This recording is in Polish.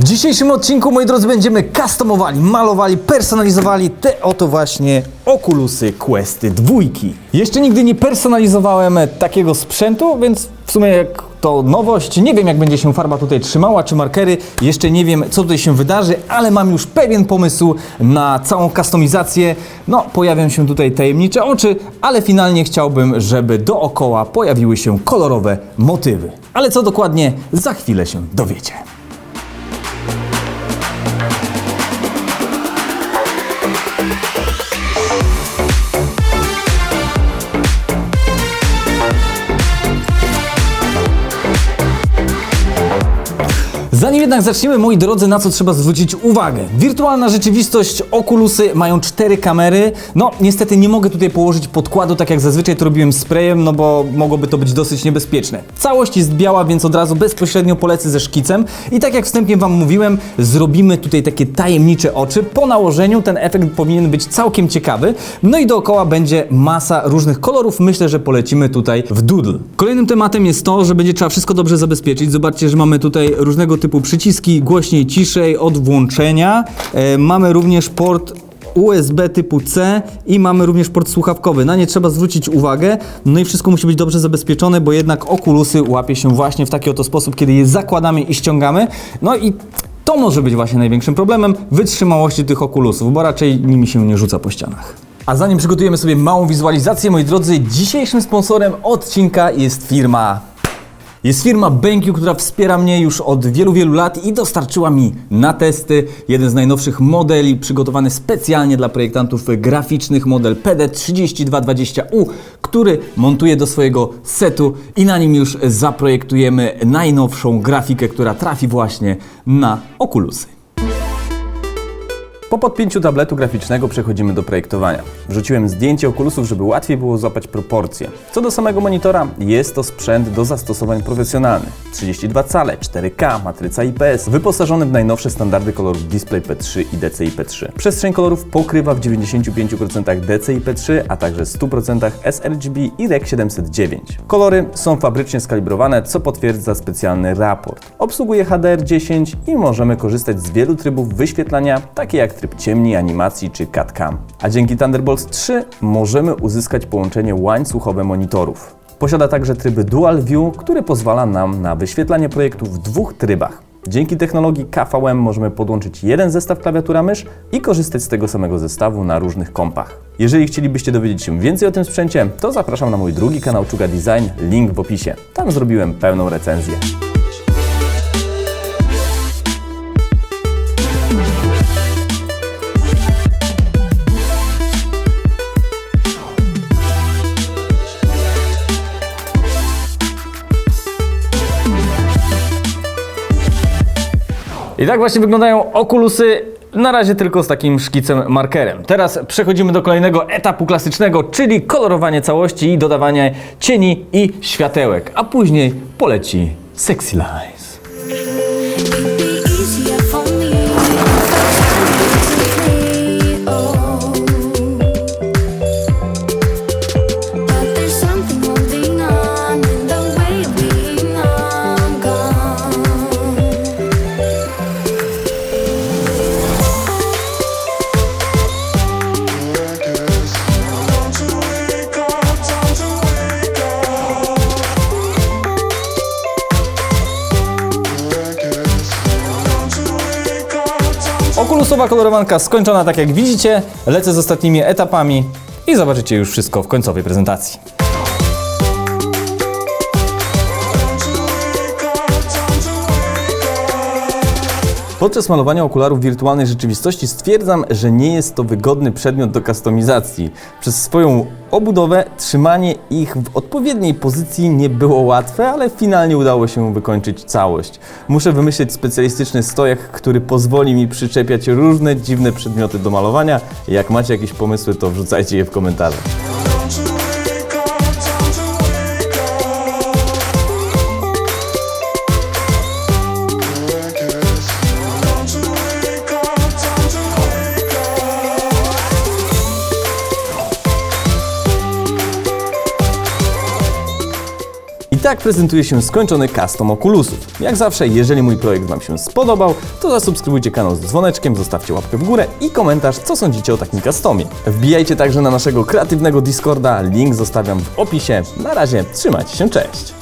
W dzisiejszym odcinku, moi drodzy, będziemy customowali, malowali, personalizowali te oto właśnie Oculusy Questy dwójki. Jeszcze nigdy nie personalizowałem takiego sprzętu, więc w sumie jak to nowość, nie wiem jak będzie się farba tutaj trzymała, czy markery, jeszcze nie wiem co tutaj się wydarzy, ale mam już pewien pomysł na całą customizację. No, pojawią się tutaj tajemnicze oczy, ale finalnie chciałbym, żeby dookoła pojawiły się kolorowe motywy. Ale co dokładnie, za chwilę się dowiecie. Zanim jednak zaczniemy, moi drodzy, na co trzeba zwrócić uwagę. Wirtualna rzeczywistość, okulusy mają cztery kamery. No, niestety nie mogę tutaj położyć podkładu, tak jak zazwyczaj to robiłem sprayem, no bo mogłoby to być dosyć niebezpieczne. Całość jest biała, więc od razu bezpośrednio polecę ze szkicem. I tak jak wstępnie Wam mówiłem, zrobimy tutaj takie tajemnicze oczy. Po nałożeniu ten efekt powinien być całkiem ciekawy. No i dookoła będzie masa różnych kolorów. Myślę, że polecimy tutaj w doodle. Kolejnym tematem jest to, że będzie trzeba wszystko dobrze zabezpieczyć. Zobaczcie, że mamy tutaj różnego typu przyciski, głośniej, ciszej, od włączenia. E, mamy również port USB typu C i mamy również port słuchawkowy. Na nie trzeba zwrócić uwagę. No i wszystko musi być dobrze zabezpieczone, bo jednak okulusy łapie się właśnie w taki oto sposób, kiedy je zakładamy i ściągamy. No i to może być właśnie największym problemem wytrzymałości tych okulusów, bo raczej nimi się nie rzuca po ścianach. A zanim przygotujemy sobie małą wizualizację, moi drodzy, dzisiejszym sponsorem odcinka jest firma jest firma BenQ, która wspiera mnie już od wielu, wielu lat i dostarczyła mi na testy jeden z najnowszych modeli przygotowany specjalnie dla projektantów graficznych, model PD3220U, który montuje do swojego setu i na nim już zaprojektujemy najnowszą grafikę, która trafi właśnie na Oculusy. Po podpięciu tabletu graficznego przechodzimy do projektowania. Wrzuciłem zdjęcie okulusów, żeby łatwiej było złapać proporcje. Co do samego monitora, jest to sprzęt do zastosowań profesjonalnych. 32 cale, 4K, matryca IPS, wyposażony w najnowsze standardy kolorów DisplayP3 i DCI-P3. Przestrzeń kolorów pokrywa w 95% DCI-P3, a także 100% sRGB i REC 709. Kolory są fabrycznie skalibrowane, co potwierdza specjalny raport. Obsługuje HDR10 i możemy korzystać z wielu trybów wyświetlania, takie jak tryb ciemni, animacji czy CAD-CAM. A dzięki Thunderbolt 3 możemy uzyskać połączenie łańcuchowe monitorów. Posiada także tryb Dual View, który pozwala nam na wyświetlanie projektu w dwóch trybach. Dzięki technologii KVM możemy podłączyć jeden zestaw klawiatura mysz i korzystać z tego samego zestawu na różnych kompach. Jeżeli chcielibyście dowiedzieć się więcej o tym sprzęcie, to zapraszam na mój drugi kanał Czuga Design, link w opisie. Tam zrobiłem pełną recenzję. I tak właśnie wyglądają okulusy. Na razie tylko z takim szkicem markerem. Teraz przechodzimy do kolejnego etapu klasycznego, czyli kolorowanie całości i dodawanie cieni i światełek. A później poleci Sexy Lies. Okulusowa kolorowanka skończona tak jak widzicie. Lecę z ostatnimi etapami i zobaczycie już wszystko w końcowej prezentacji. Podczas malowania okularów wirtualnej rzeczywistości stwierdzam, że nie jest to wygodny przedmiot do kustomizacji. Przez swoją obudowę trzymanie ich w odpowiedniej pozycji nie było łatwe, ale finalnie udało się wykończyć całość. Muszę wymyślić specjalistyczny stojak, który pozwoli mi przyczepiać różne dziwne przedmioty do malowania. Jak macie jakieś pomysły, to wrzucajcie je w komentarzach. Tak prezentuje się skończony custom Oculusów. Jak zawsze, jeżeli mój projekt Wam się spodobał, to zasubskrybujcie kanał z dzwoneczkiem, zostawcie łapkę w górę i komentarz, co sądzicie o takim customie. Wbijajcie także na naszego kreatywnego Discorda, link zostawiam w opisie. Na razie, trzymajcie się, cześć!